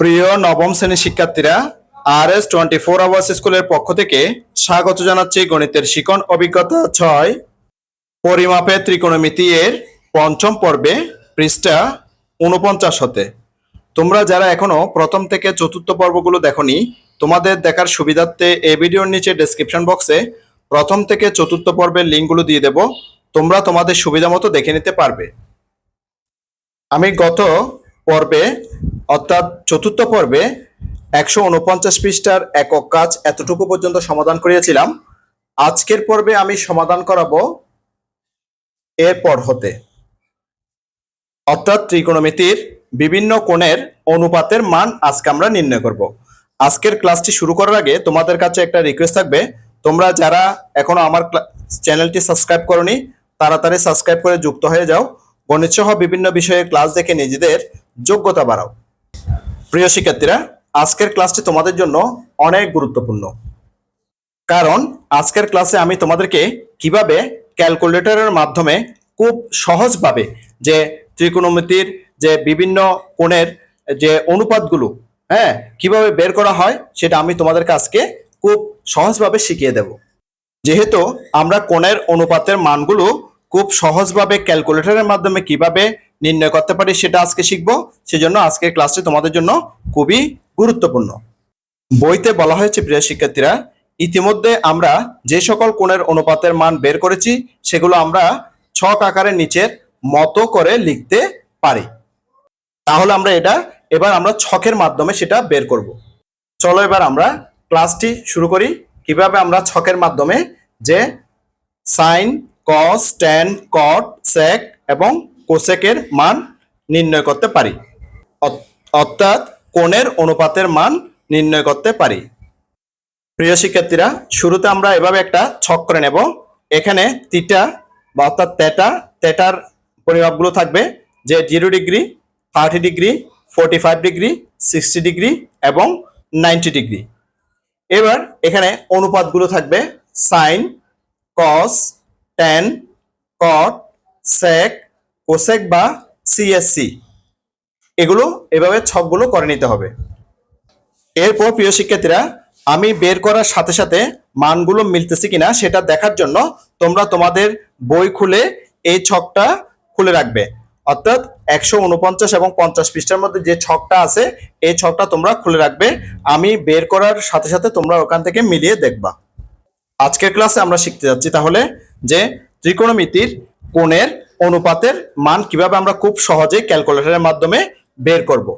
প্রিয় নবম শ্রেণির শিক্ষার্থীরা R S twenty four hours স্কুলের পক্ষ থেকে স্বাগত জানাচ্ছি গণিতের শিকন অভিজ্ঞতা ছয়, পরিমাপে ত্রিকোণমিতি এর পঞ্চম পর্বে, পৃষ্ঠা উনপঞ্চাশ হতে। তোমরা যারা এখনও প্রথম থেকে চতুর্থ পর্বগুলো দেখনি, তোমাদের দেখার সুবিধার্থে এই ভিডিওর নিচে ডেসক্রিপশন বক্সে প্রথম থেকে চতুর্থ পর্বের লিঙ্কগুলো দিয়ে দেব, তোমরা তোমাদের সুবিধা মতো দেখে নিতে পারবে। আমি গত পর্বে অর্থাৎ চতুর্থ পর্বে একশো উনপঞ্চাশ পৃষ্ঠার একক কাজ এতটুকু পর্যন্ত সমাধান করিয়েছিলাম। আজকের পর্বে আমি সমাধান করাবো এরপর হতে। অর্থাৎ ত্রিকোণমিতির বিভিন্ন কোণের অনুপাতের মান আজকে আমরা নির্ণয় করব। আজকের ক্লাসটি শুরু করার আগে তোমাদের কাছে একটা রিকোয়েস্ট থাকবে। তোমরা যারা এখনও আমার চ্যানেলটি সাবস্ক্রাইব করনি, তাড়াতাড়ি সাবস্ক্রাইব করে যুক্ত হয়ে যাও। গণিত সহ বিভিন্ন বিষয়ে ক্লাস দেখে নিজেদের যোগ্যতা বাড়াও। প্রিয় শিক্ষার্থীরা, আজকের ক্লাসটি তোমাদের জন্য অনেক গুরুত্বপূর্ণ। কারণ আজকের ক্লাসে আমি তোমাদেরকে কীভাবে ক্যালকুলেটরের মাধ্যমে খুব সহজভাবে যে ত্রিকোণমিতির যে বিভিন্ন কোণের যে অনুপাতগুলো হ্যাঁ কীভাবে বের করা হয় সেটা আমি তোমাদেরকে আজকে খুব সহজভাবে শিখিয়ে দেব। যেহেতু আমরা কোণের অনুপাতের মানগুলো খুব সহজভাবে ক্যালকুলেটরের মাধ্যমে কীভাবে নির্ণয় করতে পারি, সেটা আজকে শিখব। সেজন্য আজকের ক্লাসটি তোমাদের জন্য খুবই গুরুত্বপূর্ণ। বইতে বলা হয়েছে, প্রিয় শিক্ষার্থীরা, ইতিমধ্যে আমরা যে সকল কোণের অনুপাতের মান বের করেছি, সেগুলো আমরা ছক আকারে নিচের মতো করে লিখতে পারি। তাহলে আমরা এটা, এবার আমরা ছকের মাধ্যমে সেটা বের করব। চলো এবার আমরা ক্লাসটি শুরু করি। কীভাবে আমরা ছকের মাধ্যমে যে সাইন কস ট্যান কট সেক এবং কোসেকের মান নির্ণয় করতে পারি। অর্থাৎ কোণের অনুপাতের মান নির্ণয় করতে পারি। প্রিয় শিক্ষার্থীরা, শুরুতে আমরা এভাবে একটা ছক করে নেব। এখানে তিটা বা অর্থাৎ তেটা তেটার পরিমাপগুলো থাকবে যে zero degree, thirty degree, forty five degree, sixty degree এবং নাইনটি ডিগ্রি। এবার এখানে অনুপাতগুলো থাকবে sine, cos, tan, cot, sec cosec বা সিএসসি এগুলো এভাবে ছকগুলো করে নিতে হবে। এরপর প্রিয় শিক্ষার্থীরা, আমি বের করার সাথে সাথে মানগুলো মিলতেছে কিনা সেটা দেখার জন্য তোমরা তোমাদের বই খুলে এই ছকটা খুলে রাখবে। অর্থাৎ একশো উনপঞ্চাশ এবং পঞ্চাশ পৃষ্ঠার মধ্যে যে ছকটা আছে, এই ছকটা তোমরা খুলে রাখবে। আমি বের করার সাথে সাথে তোমরা ওখান থেকে মিলিয়ে দেখবা। আজকের ক্লাসে আমরা শিখতে যাচ্ছি তাহলে যে ত্রিকোণমিতির কোণের অনুপাতের মান কীভাবে আমরা খুব সহজে ক্যালকুলেটরের মাধ্যমে বের করব।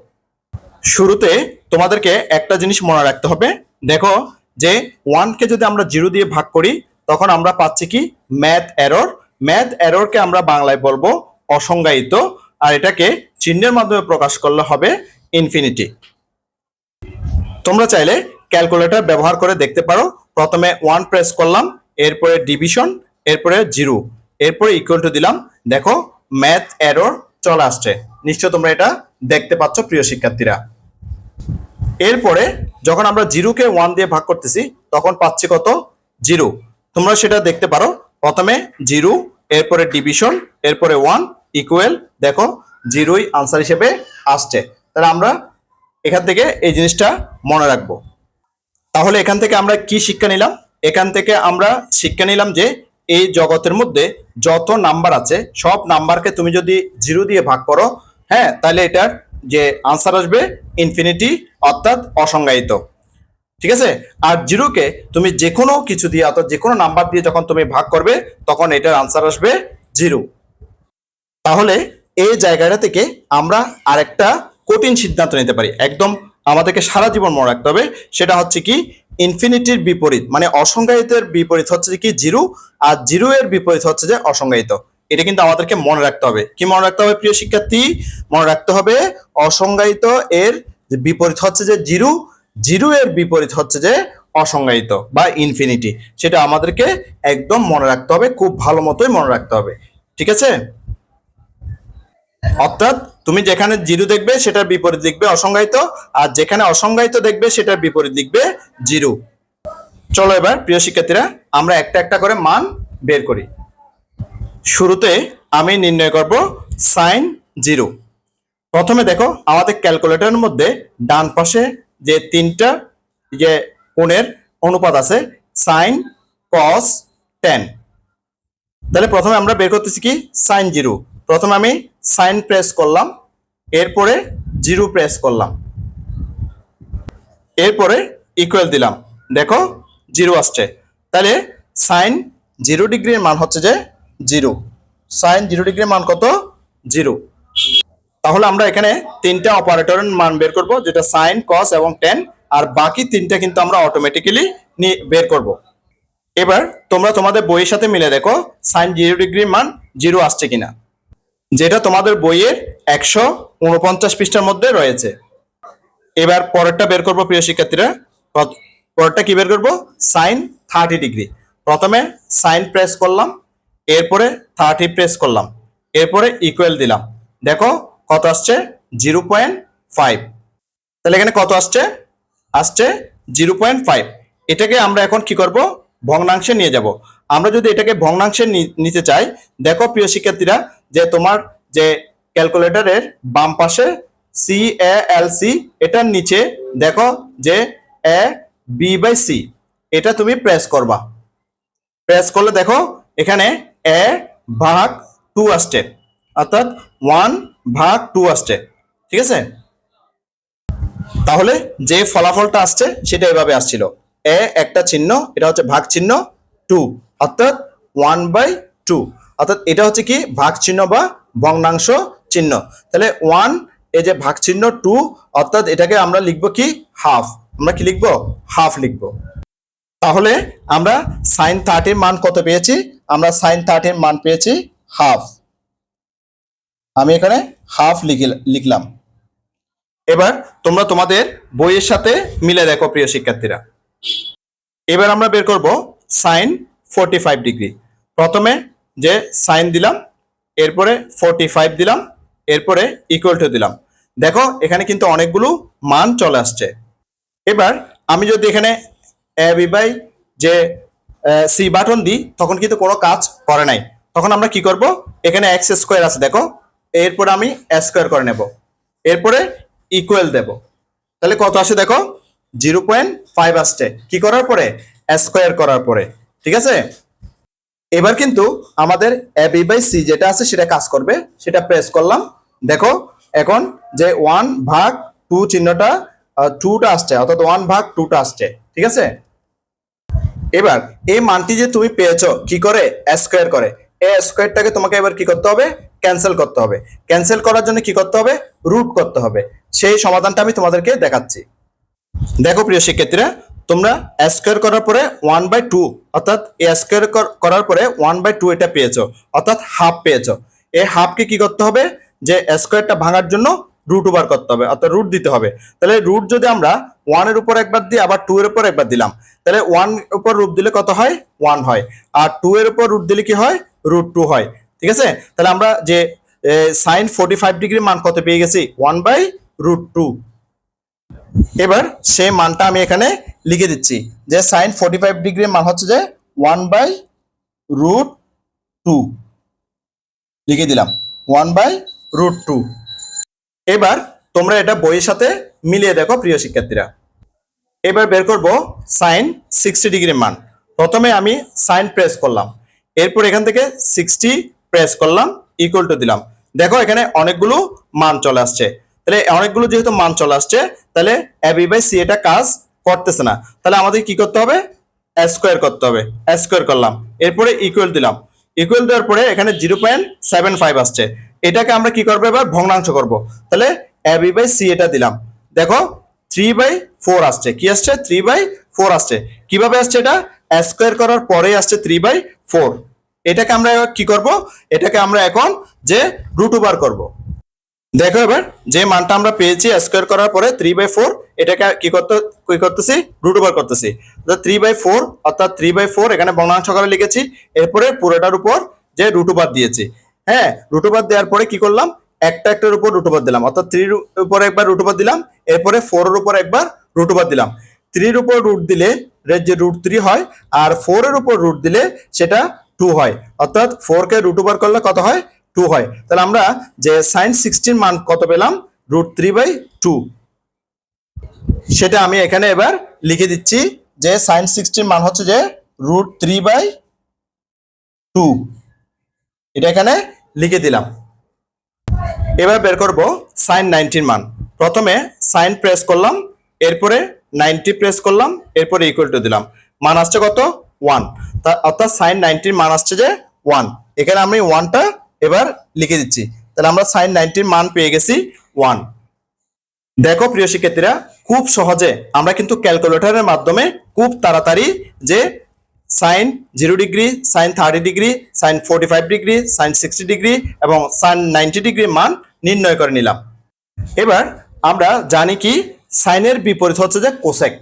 শুরুতে তোমাদেরকে একটা জিনিস মনে রাখতে হবে। দেখো যে ওয়ানকে যদি আমরা জিরো দিয়ে ভাগ করি, তখন আমরা পাচ্ছি কি? ম্যাথ এরর ম্যাথ এররকে আমরা বাংলায় বলব অসংজ্ঞায়িত। আর এটাকে চিহ্নের মাধ্যমে প্রকাশ করলে হবে ইনফিনিটি তোমরা চাইলে ক্যালকুলেটর ব্যবহার করে দেখতে পারো। প্রথমে ওয়ান প্রেস করলাম, এরপরে ডিভিশন এরপরে জিরো এরপরে ইকুয়াল টু দিলাম। দেখো ম্যাথ এরর চলে আসছে। নিশ্চয় তোমরা এটা দেখতে পাচ্ছ, প্রিয় শিক্ষার্থীরা। এরপরে যখন আমরা জিরোকে ওয়ান দিয়ে ভাগ করতেছি, তখন পাচ্ছি কত? জিরো। তোমরা সেটা দেখতে পারো। প্রথমে জিরো, এরপরে ডিভিশন এরপরে ওয়ান ইকুয়াল দেখো, জিরোই আনসার হিসেবে আসছে। তাহলে আমরা এখান থেকে এই জিনিসটা মনে রাখব। তাহলে এখান থেকে আমরা কি শিক্ষা নিলাম? এখান থেকে আমরা শিক্ষা নিলাম যে এই জগতের মধ্যে যত নাম্বার আছে, সব নাম্বারকে তুমি যদি জিরো দিয়ে ভাগ করো হ্যাঁ তাহলে এটার যে আনসার আসবে ইনফিনিটি অর্থাৎ অসংজ্ঞায়িত। ঠিক আছে? আর জিরোকে তুমি যে কোনো কিছু দিয়ে, অর্থাৎ যে কোনো নাম্বার দিয়ে যখন তুমি ভাগ করবে, তখন এটার আনসার আসবে জিরো। তাহলে এই জায়গাটা থেকে আমরা আরেকটা কঠিন সিদ্ধান্ত নিতে পারি। একদম আমাদেরকে সারা জীবন মনে রাখতে হবে, সেটা হচ্ছে কি? ইনফিনিটির বিপরীত মানে অসংজ্ঞায়িতের বিপরীত হচ্ছে কি জিরো, আর জিরো এর বিপরীত হচ্ছে যে অসংজ্ঞায়িত। এটা কিন্তু আমাদেরকে মনে রাখতে হবে। কি মনে রাখতে হবে প্রিয় শিক্ষার্থী? মনে রাখতে হবে অসংজ্ঞায়িত এর বিপরীত হচ্ছে যে জিরো জিরো এর বিপরীত হচ্ছে যে অসংজ্ঞায়িত বা ইনফিনিটি। সেটা আমাদেরকে একদম মনে রাখতে হবে, খুব ভালো মতোই মনে রাখতে হবে। ঠিক আছে? অর্থাৎ তুমি যেখানে জিরো দেখবে সেটার বিপরীত দেখবে অসংজ্ঞায়িত, আর যেখানে অসংজ্ঞায়িত দেখবে সেটার বিপরীত দেখবে জিরো। চলো এবার, প্রিয় শিক্ষার্থীরা, আমরা একটা একটা করে মান বের করি। শুরুতে আমি নির্ণয় করব সাইন জিরো। প্রথমে দেখো, আমাদের ক্যালকুলেটরের মধ্যে ডান পাশে যে তিনটা যে কোণের অনুপাত আছে সাইন কস টেন তাহলে প্রথমে আমরা বের করতেছি কি? Sine zero. প্রথমে আমি সাইন প্রেস করলাম, এরপরে জিরো প্রেস করলাম, এরপরে ইকুয়াল দিলাম। দেখো, জিরো আসছে। তাহলে সাইন জিরো ডিগ্রির মান হচ্ছে যে জিরো। সাইন জিরো ডিগ্রির মান কত? জিরো। তাহলে আমরা এখানে তিনটা অপারেটরের মান বের করব, যেটা সাইন কস এবং টেন আর বাকি তিনটা কিন্তু আমরা অটোমেটিক্যালি বের করব। এবার তোমরা তোমাদের বইয়ের সাথে মিলে দেখো, সাইন জিরো ডিগ্রির মান জিরো আসছে কিনা। যেটা তোমাদের বইয়ের একশো উনপঞ্চাশ পৃষ্ঠার মধ্যে রয়েছে। এবার পরেরটা বের করব প্রিয় শিক্ষার্থীরা। পরেরটা কি বের করব? Sine thirty degree. প্রথমে সাইন প্রেস করলাম, এরপরে থার্টি প্রেস করলাম, এরপরে ইকুয়াল দিলাম। দেখো কত আসছে? Zero point five. তাহলে এখানে কত আসছে? আসছে জিরো পয়েন্ট ফাইভ। এটাকে আমরা এখন কি করব? ভগ্নাংশে নিয়ে যাব। আমরা যদি এটাকে ভগ্নাংশে নিতে চাই, দেখো প্রিয় শিক্ষার্থীরা, যে তোমার যে ক্যালকুলেটরের বাম পাশে সি এ এল সি এটার নিচে দেখো যে এ বি বাই সি এটা তুমি প্রেস করবা। প্রেস করলে দেখো এখানে এ ভাগ টু আসছে, অর্থাৎ ওয়ান ভাগ টু আসছে, ঠিক আছে? তাহলে যে ফলাফলটা আসছে সেটা এভাবে আসছিল। এ একটা চিহ্ন, এটা হচ্ছে ভাগ চিহ্ন টু অর্থাৎ ওয়ান বাই টু অর্থাৎ এটা হচ্ছে কি? ভাগ চিহ্ন বা ভগ্নাংশ চিহ্ন। তাহলে ওয়ান এই যে ভাগ চিহ্ন টু অর্থাৎ এটাকে আমরা লিখব কি? হাফ আমরা কি লিখব? হাফ লিখব। তাহলে আমরা সাইন থার্টির মান কত পেয়েছি? আমরা সাইন থার্টির মান পেয়েছি হাফ আমি এখানে হাফ লিখলাম। এবার তোমরা তোমাদের বইয়ের সাথে মিলে দেখো, প্রিয় শিক্ষার্থীরা। এবার আমরা বের করব সাইন ফোরটি ফাইভ ডিগ্রি প্রথমে যে সাইন দিলাম, এরপরে ফোরটি ফাইভ দিলাম, এরপরে ইকুয়াল টু দিলাম। দেখো, এখানে কিন্তু অনেকগুলো মান চলে আসছে। এবার আমি যদি এখানে এ বি বাই যে সি বাটন দিই, তখন কিন্তু কোনো কাজ করে নাই। তখন আমরা কি করব? এখানে এক্স স্কোয়ার আছে, দেখো। এরপর আমি স্কোয়ার করে নেব। এরপরে ইকুয়াল দেব। তাহলে কত আসে, দেখো? জিরো পয়েন্ট ফাইভ আসছে। কি করার পরে? স্কোয়ার করার পরে। ঠিক আছে? এবার কিন্তু আমাদের এ বি বাই সি যেটা আছে সেটা কাজ করবে, সেটা প্রেস করলাম। দেখো, এখন যে ওয়ান ভাগ টু চিহ্নটা টুটা আসছে, অর্থাৎ ওয়ান ভাগ টুটা আসছে, ঠিক আছে? এবার এই মানটি যে তুমি পেয়েছ, কি করে? স্কোয়ার করে। এই স্কোয়ারটাকে তোমাকে এবার কি করতে হবে? ক্যান্সেল করতে হবে। ক্যান্সেল করার জন্য কি করতে হবে? রুট করতে হবে। সেই সমাধানটা আমি তোমাদেরকে দেখাচ্ছি। দেখো প্রিয় শিক্ষার্থীরা তোমরা স্কোয়ার করার পরে ওয়ান বাই টু অর্থাৎ এ স্কোয়ার করার পরে ওয়ান বাই টু এটা পেয়েছ, অর্থাৎ হাফ পেয়েছ। এই হাফকে কি করতে হবে? যে স্কোয়ারটা ভাঙার জন্য রুট ওভার করতে হবে, অর্থাৎ রুট দিতে হবে। তাহলে রুট যদি আমরা ওয়ানের উপর একবার দিই, আবার টু এর উপর একবার দিলাম, তাহলে ওয়ান উপর রুট দিলে কত হয়? ওয়ান হয়। আর টু এর উপর রুট দিলে কি হয়? রুট টু হয়। ঠিক আছে? তাহলে আমরা যে সাইন ফোর্টি ফাইভ ডিগ্রি মান কত পেয়ে গেছি? ওয়ান বাই রুট টু এবার সেই মানটা আমি এখানে লিখে দিচ্ছি যে সাইন ফোর্টি ফাইভ ডিগ্রির মান হচ্ছে যে ওয়ান বাই রুট টু লিখে দিলাম ওয়ান বাই রুট টু এবার তোমরা এটা বইয়ের সাথে মিলিয়ে দেখো প্রিয় শিক্ষার্থীরা। এবার বের করব সাইন সিক্সটি ডিগ্রি মান। প্রথমে আমি সাইন প্রেস করলাম। এরপর এখান থেকে সিক্সটি প্রেস করলাম ইকুয়াল টু দিলাম। দেখো এখানে অনেকগুলো মান চলে আসছে। তাহলে অনেকগুলো যেহেতু মান চলে আসছে, তাহলে এবি বাই সি এটা কাজ করতেছে না। তাহলে আমাদের কি করতে হবে? স্কোয়ার করতে হবে। স্কোয়ার করলাম। এরপরে ইকুয়াল দিলাম। ইকুয়াল দেওয়ার পরে এখানে জিরো পয়েন্ট সেভেন ফাইভ আসছে। এটাকে আমরা কি করব এবার? ভগ্নাংশ করব। তাহলে এবি বাই সি এটা দিলাম। দেখো থ্রি বাই ফোর আসছে। কি আসছে? থ্রি বাই ফোর আসছে। কীভাবে আসছে এটা? স্কোয়ার করার পরে আসছে থ্রি বাই ফোর এটাকে আমরা কি করব? এটাকে আমরা এখন যে রুট ওভার করব। দেখো এবার, যে মানটা আমরা পেয়েছি স্কোয়ার করার পরে থ্রি বাই ফোর এটাকে কি করতে, কি করতেছি? রুট ওভার করতেছি। থ্রি বাই ফোর অর্থাৎ থ্রি বাই ফোর এখানে বর্ণাংশ করে লিখেছি। এরপরে পুরোটার উপর যে রুট ওভার দিয়েছি। হ্যাঁ রুট ওভার দেওয়ার পরে কি করলাম? একটা একটার উপর রুট ওভার দিলাম। অর্থাৎ থ্রির উপর একবার রুট ওভার দিলাম, এরপরে ফোর এর উপর একবার রুট ওভার দিলাম। থ্রির উপর রুট দিলে যে রুট থ্রি হয়, আর ফোর এর উপর রুট দিলে সেটা টু হয়। অর্থাৎ ফোর কে রুট ওভার করলে কত হয়? টু হয়। তাহলে আমরা যে সাইন সিক্সটির মান কত পেলাম? রুট থ্রি বাই টু সেটা আমি এখানে এবার লিখে দিচ্ছি যে সাইন সিক্সটির মান হচ্ছে যে রুট থ্রি বাই টু এটা এখানে লিখে দিলাম। এবার বের করব সাইন নাইনটির মান। প্রথমে সাইন প্রেস করলাম, এরপরে নাইনটি প্রেস করলাম, এরপরে ইকুয়াল টু দিলাম। মান আসছে কত? ওয়ান অর্থাৎ সাইন নাইনটির মান আসছে যে ওয়ান এখানে আমি ওয়ানটা এবার লিখে দিচ্ছি। তাহলে আমরা সাইন নাইনটির মান পেয়ে গেছি ওয়ান দেখো প্রিয় শিক্ষার্থীরা, খুব সহজে আমরা কিন্তু ক্যালকুলেটরের মাধ্যমে খুব তাড়াতাড়ি যে sine zero degree sine thirty degree sine forty five degree sine sixty degree এবং সাইন নাইনটি ডিগ্রি মান নির্ণয় করে নিলাম। এবার আমরা জানি কি? সাইনের বিপরীত হচ্ছে যে কোসেক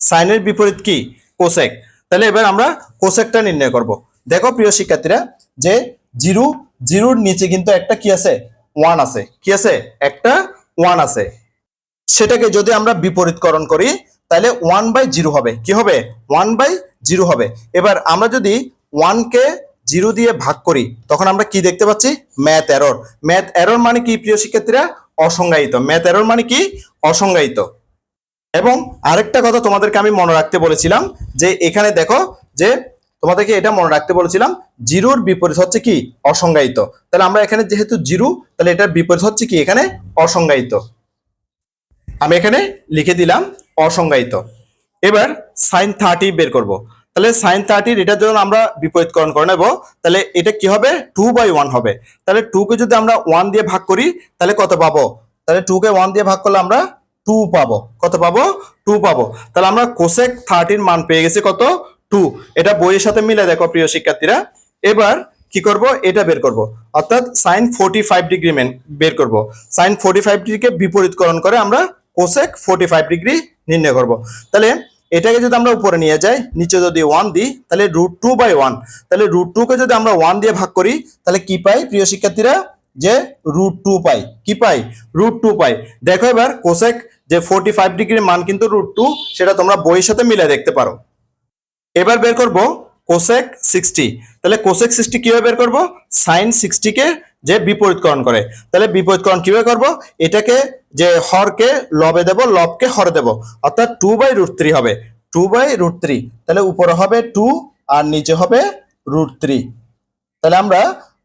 সাইনের বিপরীত কি? কোসেক তাহলে এবার আমরা কোসেকটা নির্ণয় করব। দেখো প্রিয় শিক্ষার্থীরা, যে জিরো জিরোর নিচে কিন্তু একটা কি আছে? ওয়ান আছে। কি আছে? একটা ওয়ান আছে। সেটাকে যদি আমরা বিপরীতকরণ করি, তাহলে ওয়ান বাই জিরো হবে। কি হবে? ওয়ান বাই জিরো হবে। এবার আমরা যদি ওয়ানকে জিরো দিয়ে ভাগ করি, তখন আমরা কি দেখতে পাচ্ছি? Math error. ম্যাথ এরর মানে কি, প্রিয় শিক্ষার্থীরা? অসংজ্ঞায়িত। ম্যাথ এরর মানে কি? অসংজ্ঞায়িত। এবং আরেকটা কথা তোমাদেরকে আমি মনে রাখতে বলেছিলাম যে এখানে দেখো যে তোমাদেরকে এটা মনে রাখতে বলেছিলাম, জিরোর বিপরীত হচ্ছে কি? অসংজ্ঞায়িত। তাহলে আমরা এখানে যেহেতু জিরো, তাহলে এটার বিপরীত হচ্ছে কি? এখানে অসংজ্ঞায়িত। আমি এখানে লিখে দিলাম অসংজ্ঞায়িত। এবার সাইন থার্টি বের করব। তাহলে সাইন থার্টির এটার জন্য আমরা বিপরীতকরণ করে নেব। তাহলে এটা কি হবে? টু বাই ওয়ান হবে। তাহলে টু কে যদি আমরা ওয়ান দিয়ে ভাগ করি, তাহলে কত পাবো? তাহলে টু কে ওয়ান দিয়ে ভাগ করলে আমরা টু পাবো। কত পাবো? টু পাবো। তাহলে আমরা কোসেক থার্টির মান পেয়ে গেছি কত? টু এটা বইয়ের সাথে মিলে দেখো প্রিয় শিক্ষার্থীরা। এবার কি করব? এটা বের করব। অর্থাৎ সাইন ফোর্টি ফাইভ ডিগ্রি মেন বের করব। সাইন ফোর্টি ফাইভ ডিগ্রিকে বিপরীতকরণ করে আমরা কোসেক ফোর্টি ফাইভ ডিগ্রি নির্ণয় করব। তাহলে এটাকে যদি আমরা উপরে নিয়ে যাই, নিচে যদি ওয়ান দিই, তাহলে রুট টু বাই ওয়ান তাহলে রুট টুকে যদি আমরা ওয়ান দিয়ে ভাগ করি, তাহলে কি পাই প্রিয় শিক্ষার্থীরা? যে রুট টু পাই। কি পাই? রুট টু পাই। দেখো এবার কোসেক যে ফোর্টি ফাইভ ডিগ্রির মান কিন্তু রুট টু সেটা তোমরা বইয়ের সাথে মিলে দেখতে পারো। এবার বের করব কোসেক সিক্সটি তাহলে কোসেক সিক্সটি কীভাবে বের করব? সাইন সিক্সটিকে যে বিপরীতকরণ করে। তাহলে বিপরীতকরণ কীভাবে করব? এটাকে যে হরকে লবে দেব, লবকে হরে দেব। অর্থাৎ টু বাই রুট থ্রি হবে। টু বাই রুট থ্রি তাহলে উপরে হবে টু আর নিচে হবে রুট থ্রি তাহলে আমরা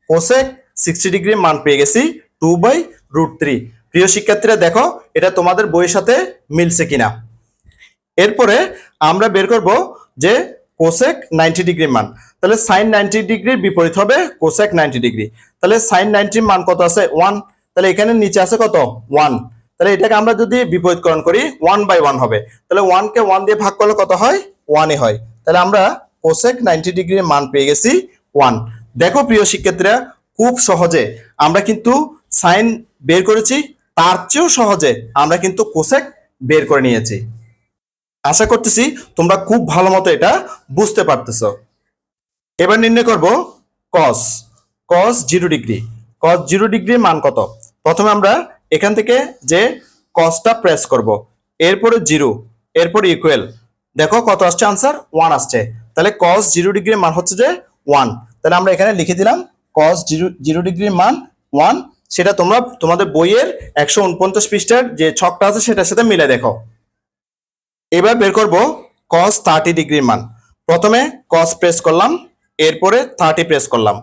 কোসেক সিক্সটি ডিগ্রি মান পেয়ে গেছি টু বাই রুট থ্রি প্রিয় শিক্ষার্থীরা, দেখো, এটা তোমাদের বইয়ের সাথে মিলছে কিনা। এরপরে আমরা বের করব যে কোসেক নাইনটি ডিগ্রি মান। তাহলে সাইন নাইনটি ডিগ্রির বিপরীত হবে কোসেক নাইনটি ডিগ্রি। তাহলে সাইন নাইনটির মান কত আছে? ওয়ান তাহলে এখানে নিচে আছে কত? ওয়ান তাহলে এটাকে আমরা যদি বিপরীতকরণ করি ওয়ান বাই ওয়ান হবে। তাহলে ওয়ানকে ওয়ান দিয়ে ভাগ করলে কত হয়? ওয়ানই হয়। তাহলে আমরা কোসেক নাইনটি ডিগ্রির মান পেয়ে গেছি ওয়ান দেখো প্রিয় শিক্ষার্থীরা, খুব সহজে আমরা কিন্তু সাইন বের করেছি, তার চেয়েও সহজে আমরা কিন্তু কোসেক বের করে নিয়েছি। আশা করতেছি তোমরা খুব ভালো মতো এটা বুঝতে পারতেছো। এবার নির্ণয় করব cos cos zero degree cos zero ডিগ্রির মান কত? প্রথমে আমরা এখান থেকে যে কসটা প্রেস করব, এরপরে জিরো এরপরে ইকুয়াল দেখো কত আসছে? আনসার ওয়ান আসছে। তাহলে কস জিরো ডিগ্রির মান হচ্ছে যে ওয়ান তাহলে আমরা এখানে লিখে দিলাম কস জিরো জিরো ডিগ্রির মান ওয়ান সেটা তোমরা, তোমাদের বইয়ের একশো উনপঞ্চাশ পৃষ্ঠার যে ছকটা আছে সেটার সাথে মিলে দেখো। এবার বের করব কস থার্টি ডিগ্রির মান। প্রথমে কস প্রেস করলাম, এরপরে থার্টি প্রেস করলাম।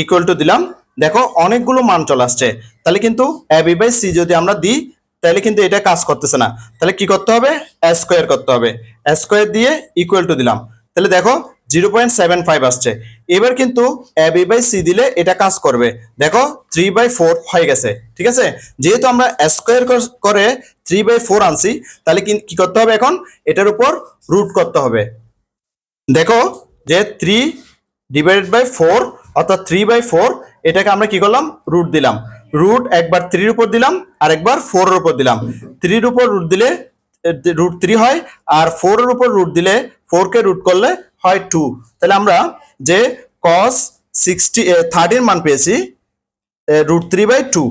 ইকুয়াল টু দিলাম। দেখো, অনেকগুলো মান চলে আসছে। তাহলে কিন্তু এবি বাই সি যদি আমরা দিই, তাহলে কিন্তু এটা কাজ করতেছে না। তাহলে কি করতে হবে? স্কোয়ার করতে হবে। স্কোয়ার দিয়ে ইকুয়াল টু দিলাম। তাহলে দেখো জিরো পয়েন্ট সেভেন ফাইভ আসছে। এবার কিন্তু এবি বাই সি দিলে এটা কাজ করবে। দেখো থ্রি বাই ফোর হয়ে গেছে, ঠিক আছে? যেহেতু আমরা স্কোয়ার করে থ্রি বাই ফোর আনছি, তাহলে কি কি করতে হবে এখন? এটার উপর রুট করতে হবে। দেখো যে থ্রি ডিভাইডেড বাই ফোর অর্থাৎ থ্রি বাই ফোর এটাকে আমরা কি করলাম? রুট দিলাম। রুট একবার থ্রির উপর দিলাম আর একবার ফোরের উপর দিলাম। থ্রির উপর রুট দিলে রুট থ্রি হয়, আর ফোরের উপর রুট দিলে ফোরকে রুট করলে হয় টু তাহলে আমরা যে কস সিক্সটি থার্টির মান পেয়েছি রুট থ্রি বাই টু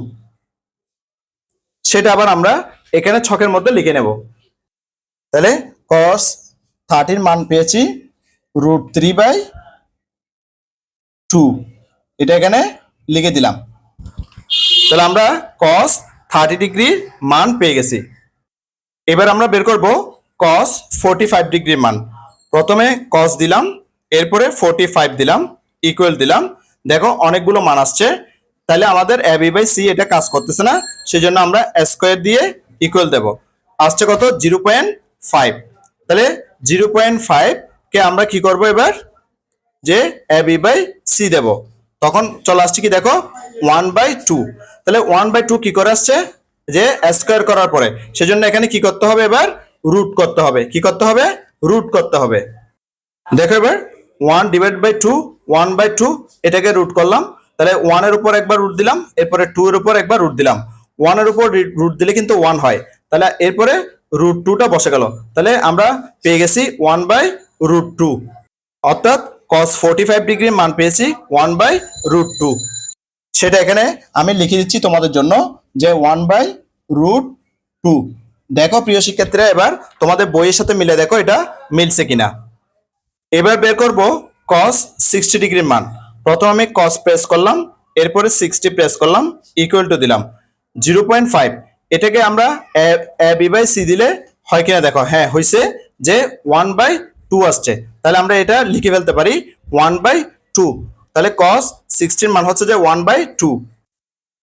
সেটা আবার আমরা এখানে ছকের মধ্যে লিখে নেব। তাহলে কস থার্টির মান পেয়েছি রুট থ্রি বাই টু এটা এখানে লিখে দিলাম। তাহলে আমরা কস থার্টি ডিগ্রির মান পেয়ে গেছি। এবার আমরা বের করব কস ফোর্টি ফাইভ ডিগ্রির মান। প্রথমে কস দিলাম, এরপরে ফোর্টি ফাইভ দিলাম ইকুয়াল দিলাম। দেখো অনেকগুলো মান আসছে। তাহলে আমাদের এ বাই সি এটা কাজ করতেছে না, সেজন্য আমরা স্কোয়ার দিয়ে ইকুয়াল দেব। আসছে কত? জিরো পয়েন্ট ফাইভ তাহলে জিরো পয়েন্ট ফাইভ কে আমরা কি করব এবার? যে এ বি বাই সি দেব। তখন চলে আসছে কি দেখো? ওয়ান বাই টু তাহলে ওয়ান বাই টু কি করে আসছে? যে স্কোয়ার করার পরে। সেজন্য এখানে কি করতে হবে এবার? রুট করতে হবে। কি করতে হবে? রুট করতে হবে। দেখো এবার one divide by two one by two এটাকে রুট করলাম। তাহলে ওয়ানের উপর একবার রুট দিলাম, এরপরে টু এর উপর একবার রুট দিলাম। ওয়ানের উপর রুট দিলে কিন্তু ওয়ান হয়। তাহলে এরপরে রুট টুটা বসে গেল। তাহলে আমরা পেয়ে গেছি ওয়ান বাই রুট টু অর্থাৎ কস ফোর্টি ফাইভ ডিগ্রির মান পেয়েছি ওয়ান বাই রুট টু সেটা এখানে আমি লিখে দিচ্ছি তোমাদের জন্য যে ওয়ান বাই রুট টু দেখো প্রিয় শিক্ষার্থীরা, এবার তোমাদের বইয়ের সাথে মিলে দেখো এটা মিলছে কিনা। এবার বের করব কস সিক্সটি ডিগ্রির মান। প্রথম আমি কস প্রেস করলাম, এরপরে সিক্সটি প্রেস করলাম ইকুয়াল টু দিলাম। জিরো পয়েন্ট ফাইভ এটাকে আমরা বি বাই সি দিলে হয় কিনা দেখো। হ্যাঁ হয়েছে যে ওয়ান বাই টু আসছে। তাহলে আমরা এটা লিখে ফেলতে পারি ওয়ান বাই টু তাহলে কস সিক্সটির মান হচ্ছে যে ওয়ান বাই টু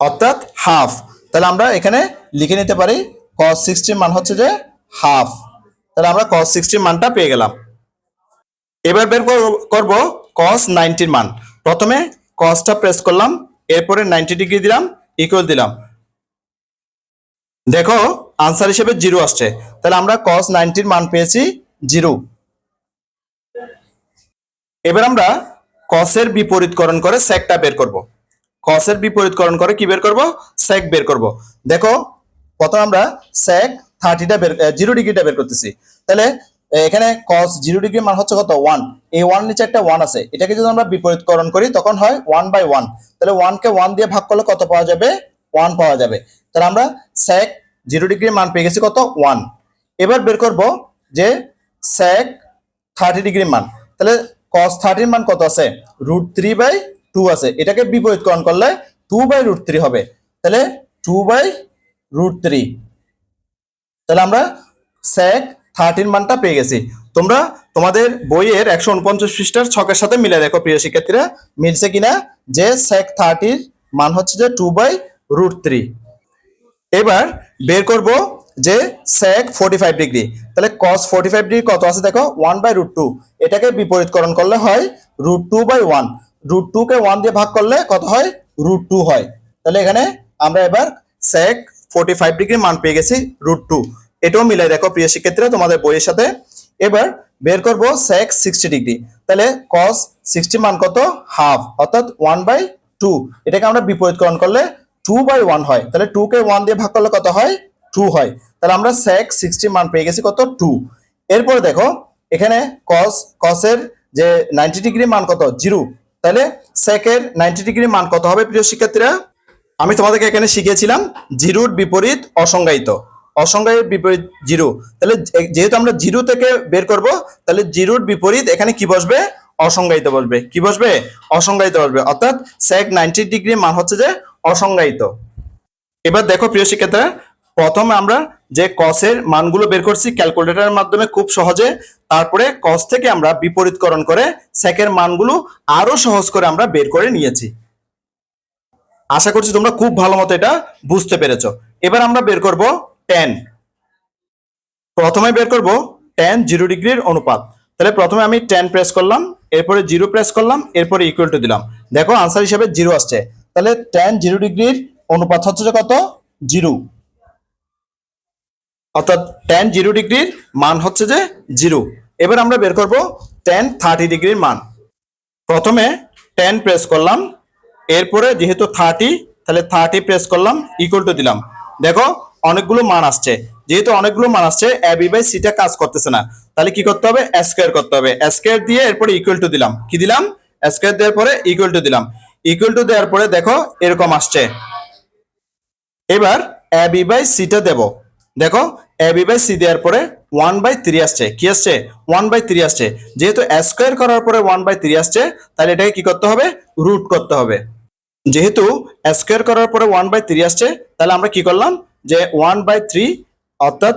অর্থাৎ হাফ তাহলে আমরা এখানে লিখে নিতে পারি কস সিক্সটির মান হচ্ছে যে হাফ তাহলে আমরা কস সিক্সটির মানটা পেয়ে গেলাম। এবার বের কর- করব কস নাইনটির মান। প্রথমে কসটা প্রেস করলাম, এরপরে নাইনটি ডিগ্রি দিলাম ইকুয়াল দিলাম। দেখো আনসার হিসেবে জিরো আসছে। তাহলে আমরা কস নাইনটির মান পেয়েছি জিরো এবার আমরা কসের বিপরীতকরণ করে সেকটা বের করব। কসের বিপরীতকরণ করে কি বের করব? সেক বের করব। দেখো প্রথম আমরা সেক থার্টিটা বের জিরো ডিগ্রিটা বের করতেছি। তাহলে এখানে কস জিরো ডিগ্রি মান হচ্ছে কত? ওয়ান এই ওয়ান নিচে একটা ওয়ান আছে। এটাকে যদি আমরা বিপরীতকরণ করি, তখন হয় ওয়ান বাই ওয়ান তাহলে ওয়ানকে ওয়ান দিয়ে ভাগ করলে কত পাওয়া যাবে? ওয়ান পাওয়া যাবে। তাহলে আমরা সেক জিরো ডিগ্রি মান পেয়ে গেছি কত? ওয়ান এবার বের করব যে সেক থার্টি ডিগ্রি মান। তাহলে কস থার্টির মান কত আছে? রুট থ্রি বাই টু আছে। এটাকে বিপরীতকরণ করলে টু বাই রুট থ্রি হবে। তাহলে টু বাই রুট থ্রি তাহলে আমরা স্যাক থার্টিন মানটা পেয়ে গেছি। তোমরা তোমাদের বইয়ের একশো উনপঞ্চাশ পৃষ্ঠার ছকের সাথে মিলে দেখো, প্রিয় শিক্ষার্থীরা, মিলছে কিনা? যে স্যাক থার্টির মান হচ্ছে যে টু বাই রুট থ্রি এবার বের করব যে sec 45 ডিগ্রি তাহলে cos 45 ডিগ্রি কত আছে দেখো? 1 বাই রুট টু এটাকে বিপরীতকরণ করলে হয় root two by one root two K one দিয়ে ভাগ করলে কত হয়? রুট টু হয়। তাহলে এখানে আমরা এবার sec 45 ডিগ্রি মান পেয়ে গেছি রুট টু এটাও মিলাই দেখো প্রিয় শিক্ষার্থীরা তোমাদের বইয়ের সাথে। এবার বের করব sec 60 ডিগ্রি তাহলে cos 60 মান কত? হাফ অর্থাৎ 1 বাই টু এটাকে আমরা বিপরীতকরণ করলে টু বাই ওয়ান হয়। তাহলে টু কে ওয়ান দিয়ে ভাগ করলে কত হয়? টু হয়। তাহলে আমরা sec 60 মান পেয়ে গেছি কত? টু এরপরে দেখো, এখানে cos এর যে 90 ডিগ্রি মান কত? জিরো তাহলে এর 90 ডিগ্রি মান কত হবে প্রিয় শিক্ষার্থীরা? আমি তোমাদেরকে এখানে শিখিয়েছিলাম জিরোর বিপরীত অসংজ্ঞায়িত। অসংজ্ঞায়িত বিপরীত জিরো। তাহলে যেহেতু আমরা জিরো থেকে বের করব, তাহলে জিরোর বিপরীত এখানে কি বসবে? অসংজ্ঞায়িত বসবে। কি বসবে? অসংজ্ঞায়িত বসবে। অর্থাৎ sec 90 ডিগ্রি মান হচ্ছে যে অসংজ্ঞায়িত। এবার দেখো প্রিয় শিক্ষার্থীরা, প্রথমে আমরা যে কসের মানগুলো বের করছি ক্যালকুলেটরের মাধ্যমে খুব সহজে, তারপরে কস থেকে আমরা বিপরীতকরণ করে সেকের মানগুলো আরও সহজ করে আমরা বের করে নিয়েছি। আশা করছি তোমরা খুব ভালো মতো এটা বুঝতে পেরেছ। এবার আমরা বের করব টেন প্রথমে বের করব টেন জিরো ডিগ্রির অনুপাত। তাহলে প্রথমে আমি টেন প্রেস করলাম, এরপরে জিরো প্রেস করলাম, এরপরে ইকুয়াল টু দিলাম। দেখো আনসার হিসাবে জিরো আসছে। তাহলে টেন জিরো ডিগ্রির অনুপাত হচ্ছে যে কত? জিরো অর্থাৎ টেন জিরো ডিগ্রির মান হচ্ছে যে জিরো এবার আমরা বের করব টেন থার্টি ডিগ্রির মান। প্রথমে টেন প্রেস করলাম এরপরে যেহেতু থার্টি তাহলে থার্টি প্রেস করলাম ইকুয়াল টু দিলাম। দেখো, অনেকগুলো মান আসছে। যেহেতু অনেকগুলো মান আসছে এ বি বাই সিটা কাজ করতেছে না। তাহলে কি করতে হবে? স্কোয়ার করতে হবে। স্কোয়ার দিয়ে এরপরে ইকুয়াল টু দিলাম। কি দিলাম? স্কোয়ার দেওয়ার পরে ইকুয়াল টু দিলাম। ইকুয়াল টু দেওয়ার পরে দেখো, এরকম আসছে। এবার এ বি বাই সিটা দেব। দেখো এ বি বাই সি দেওয়ার পরে ওয়ান বাই থ্রি আসছে। কি আসছে? ওয়ান বাই থ্রি আসছে। যেহেতু স্কোয়ার করার পরে ওয়ান বাই থ্রি আসছে, তাহলে এটাকে কি করতে হবে? রুট করতে হবে। যেহেতু স্কোয়ার করার পরে ওয়ান বাই থ্রি আসছে, তাহলে আমরা কি করলাম? যে ওয়ান বাই থ্রি অর্থাৎ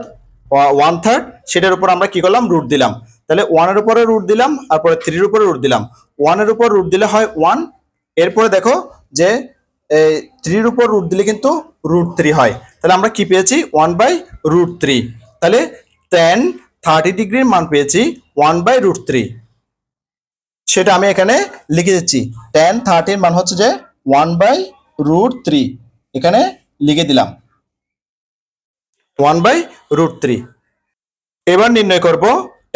ওয়ান থার্ড সেটার উপর আমরা কি করলাম? রুট দিলাম। তাহলে ওয়ানের উপরে রুট দিলাম, আর পরে থ্রির উপরে রুট দিলাম। ওয়ানের উপর রুট দিলে হয় ওয়ান এরপরে দেখো যে এই থ্রির উপর রুট দিলে কিন্তু রুট থ্রি হয়। তাহলে আমরা কি পেয়েছি? ওয়ান বাই রুট থ্রি তাহলে টেন থার্টি ডিগ্রির মান পেয়েছি ওয়ান বাই রুট থ্রি সেটা আমি এখানে লিখে দিচ্ছি। টেন থার্টির মান হচ্ছে যে ওয়ান বাই রুট থ্রি এখানে লিখে দিলাম। ওয়ান বাই রুট থ্রি এবার নির্ণয় করব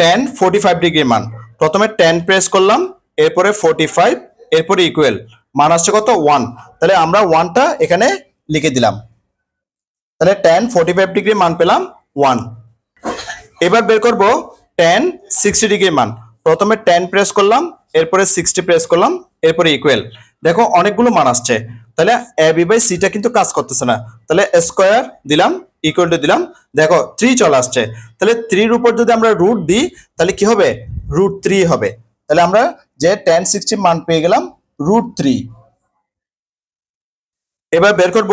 টেন ফোর্টি ফাইভ ডিগ্রির মান। প্রথমে টেন প্রেস করলাম, এরপরে ফোর্টি ফাইভ এরপরে ইকুয়াল মান আসছে কত? ওয়ান তাহলে আমরা ওয়ানটা এখানে লিখে দিলাম। তাহলে টেন ফোর্টি ফাইভ ডিগ্রি মান পেলাম ওয়ান এবার বের করব টেন সিক্সটি ডিগ্রি মান। প্রথমে টেন প্রেস করলাম, এরপরে সিক্সটি প্রেস করলাম, এরপরে ইকুয়াল দেখো অনেকগুলো মান আসছে। তাহলে এ বি বাই সিটা কিন্তু কাজ করতেছে না। তাহলে স্কোয়ার দিলাম ইকুয়াল টু দিলাম। দেখো থ্রি চলে আসছে। তাহলে থ্রির উপর যদি আমরা রুট দিই, তাহলে কি হবে? রুট থ্রি হবে। তাহলে আমরা যে টেন সিক্সটি মান পেয়ে গেলাম রুট থ্রি এবার বের করব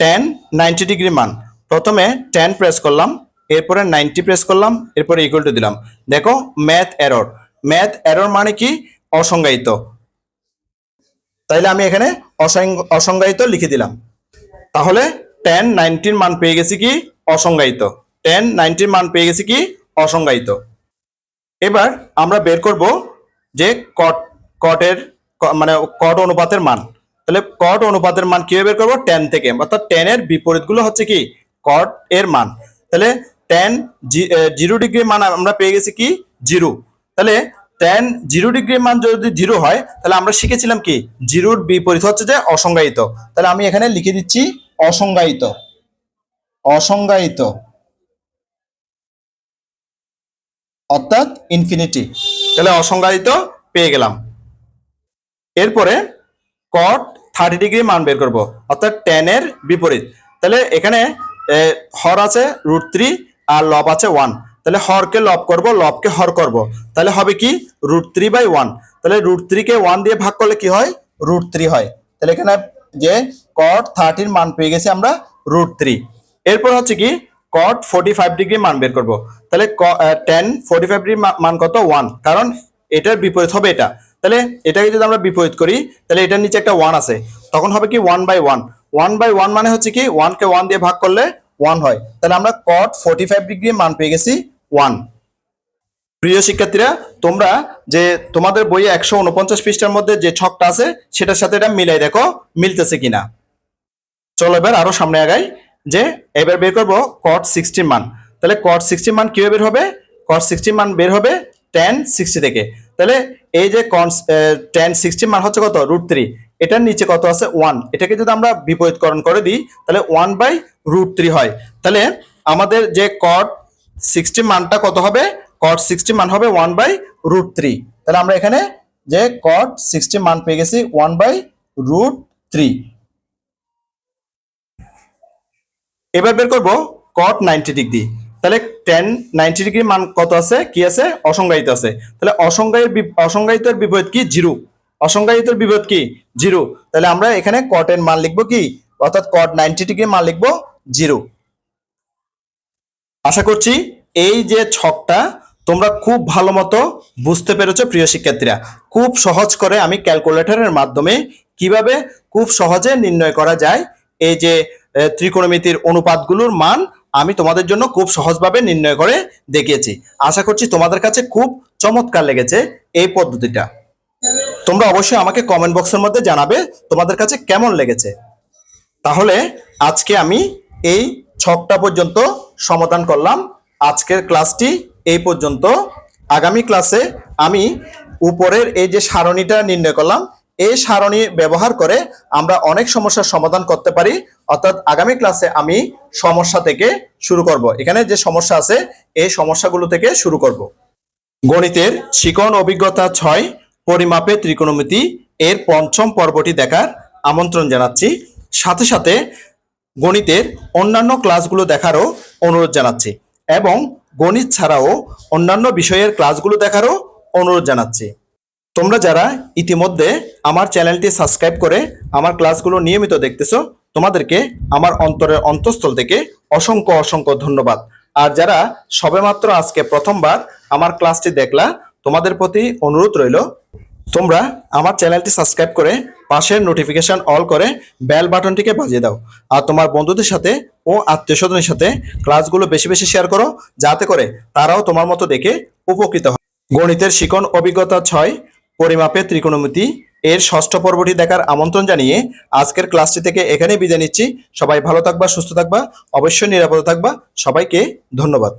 টেন নাইনটি ডিগ্রি মান। প্রথমে টেন প্রেস করলাম, এরপরে নাইনটি প্রেস করলাম, এরপরে ইকুয়াল টু দিলাম। দেখো ম্যাথ এরর ম্যাথ এরর মানে কি? অসংজ্ঞায়িত। তাইলে আমি এখানে অসংজ্ঞ- অসংজ্ঞায়িত লিখে দিলাম। তাহলে টেন নাইনটির মান পেয়ে গেছি কি? অসংজ্ঞায়িত। টেন নাইনটির মান পেয়ে গেছি কি? অসংজ্ঞায়িত। এবার আমরা বের করব যে কট কটের মানে কট অনুপাতের মান। তাহলে কট অনুপাতের মান কীভাবে বের করব? টেন থেকে। অর্থাৎ টেনের বিপরীতগুলো হচ্ছে কি? কট এর মান। তাহলে টেন জিরো ডিগ্রি মান আমরা পেয়ে গেছি কি? জিরো তাহলে টেন জিরো ডিগ্রি মান যদি জিরো হয়, তাহলে আমরা শিখেছিলাম কি? জিরোর বিপরীত হচ্ছে যে অসংজ্ঞায়িত। তাহলে আমি এখানে লিখে দিচ্ছি অসংজ্ঞায়িত। অসংজ্ঞায়িত। অর্থাৎ ইনফিনিটি তাহলে অসংজ্ঞায়িত পেয়ে গেলাম। এরপরে কট থার্টি ডিগ্রি মান বের করব। অর্থাৎ টেনের বিপরীত। তাহলে এখানে হর আছে রুট থ্রি আর লব আছে ওয়ান তাহলে হরকে লব করব লবকে হর করব। তাহলে হবে কি? রুট থ্রি বাই ওয়ান তাহলে রুট থ্রিকে ওয়ান দিয়ে ভাগ করলে কি হয়? রুট থ্রি হয়। তাহলে এখানে যে কট থার্টির মান পেয়ে গেছি আমরা রুট থ্রি এরপর হচ্ছে কি? কট ফোর্টি ফাইভ ডিগ্রি মান বের করব। তাহলে টেন ফোর্টি ফাইভ ডিগ্রি মান কত? ওয়ান কারণ এটার বিপরীত হবে এটা। তাহলে এটাকে যদি আমরা বিপরীত করি, তাহলে এটার নিচে একটা ওয়ান আছে। তখন হবে কি? One by one one by one মানে হচ্ছে কি? ওয়ানকে ওয়ান দিয়ে ভাগ করলে ওয়ান হয়। তাহলে আমরা কট ফোর্টি ফাইভ ডিগ্রি মান পেয়ে গেছি ওয়ান প্রিয় শিক্ষার্থীরা, তোমরা যে তোমাদের বইয়ে একশো উনপঞ্চাশ পৃষ্ঠার মধ্যে যে ছকটা আছে, সেটার সাথে এটা মিলাই দেখো, মিলতেছে কিনা। চলো এবার আরও সামনে আগাই, যে এবার বের করব কট সিক্সটি মান। তাহলে কট সিক্সটি মান কীভাবে বের হবে? কট সিক্সটি মান বের হবে টেন সিক্সটি থেকে। তাহলে এই যে টেন সিক্সটি মান হচ্ছে কত? রুট থ্রি এটার নিচে কত আছে? ওয়ান এটাকে যদি আমরা বিপরীতকরণ করে দিই, তাহলে ওয়ান বাই রুট থ্রি হয়। তাহলে আমাদের যে কট সিক্সটি মানটা কত হবে? কট সিক্সটি মান হবে ওয়ান বাই রুট থ্রি তাহলে আমরা এখানে যে কট সিক্সটি মান পেয়ে গেছি ওয়ান বাই রুট থ্রি এবার বের করব কট নাইনটি ডিগ্রি তাহলে টেন নাইনটি ডিগ্রি মান কত আছে? কি আছে? অসংজ্ঞায়িত আছে। তাহলে অসংজ্ঞায়িত অসংজ্ঞায়িতের বিপরীত কি? জিরো অসংজ্ঞায়িতের বিপরীত কি? জিরো তাহলে আমরা এখানে কটের মান লিখব কি? অর্থাৎ কট নাইনটি ডিগ্রি মান লিখব জিরো আশা করছি এই যে ছকটা তোমরা খুব ভালো মতো বুঝতে পেরেছ, প্রিয় শিক্ষার্থীরা। খুব সহজ করে আমি ক্যালকুলেটরের মাধ্যমে কীভাবে খুব সহজে নির্ণয় করা যায়, এই যে ত্রিকোণমিতির অনুপাতগুলোর মান আমি তোমাদের জন্য খুব সহজভাবে নির্ণয় করে দেখিয়েছি। আশা করছি তোমাদের কাছে খুব চমৎকার লেগেছে এই পদ্ধতিটা। তোমরা অবশ্যই আমাকে কমেন্ট বক্সের মধ্যে জানাবে তোমাদের কাছে কেমন লেগেছে। তাহলে আজকে আমি এই ছকটা পর্যন্ত সমাধান করলাম। আজকের ক্লাসটি এই পর্যন্ত। আগামী ক্লাসে আমি উপরের এই যে সারণীটা নির্ণয় করলাম, এই সারণী ব্যবহার করে আমরা অনেক সমস্যার সমাধান করতে পারি। অর্থাৎ আগামী ক্লাসে আমি সমস্যা থেকে শুরু করব। এখানে যে সমস্যা আছে, এই সমস্যাগুলো থেকে শুরু করব। গণিতের শিকন অভিজ্ঞতা ছয় পরিমাপে ত্রিকোণমিতি, এর পঞ্চম পর্বটি দেখার আমন্ত্রণ জানাচ্ছি। সাথে সাথে গণিতের অন্যান্য ক্লাসগুলো দেখারও অনুরোধ জানাচ্ছি এবং গণিত ছাড়াও অন্যান্য বিষয়ের ক্লাসগুলো দেখারও অনুরোধ জানাচ্ছি। তোমরা যারা ইতিমধ্যে আমার চ্যানেলটি সাবস্ক্রাইব করে আমার ক্লাসগুলো নিয়মিত দেখতেছো, তোমাদেরকে আমার অন্তরের অন্তঃস্থল থেকে অসংখ্য অসংখ্য ধন্যবাদ। আর যারা সবেমাত্র আজকে প্রথমবার আমার ক্লাসটি দেখলা, তোমাদের প্রতি অনুরোধ রইল তোমরা আমার চ্যানেলটি সাবস্ক্রাইব করে পাশের নোটিফিকেশন অল করে বেল বাটনটিকে বাজিয়ে দাও। আর তোমার বন্ধুদের সাথে ও আত্মীয় স্বজনের সাথে ক্লাসগুলো বেশি বেশি শেয়ার করো, যাতে করে তারাও তোমার মতো দেখে উপকৃত হয়। গণিতের শিকন অভিজ্ঞতা ছয় পরিমাপে ত্রিকোণমিতি। এর ষষ্ঠ পর্বটি দেখার আমন্ত্রণ জানিয়ে আজকের ক্লাসটি থেকে এখানেই বিদায় নিচ্ছি। সবাই ভালো থাকবা, সুস্থ থাকবা, অবশ্যই নিরাপদে থাকবা। সবাইকে ধন্যবাদ।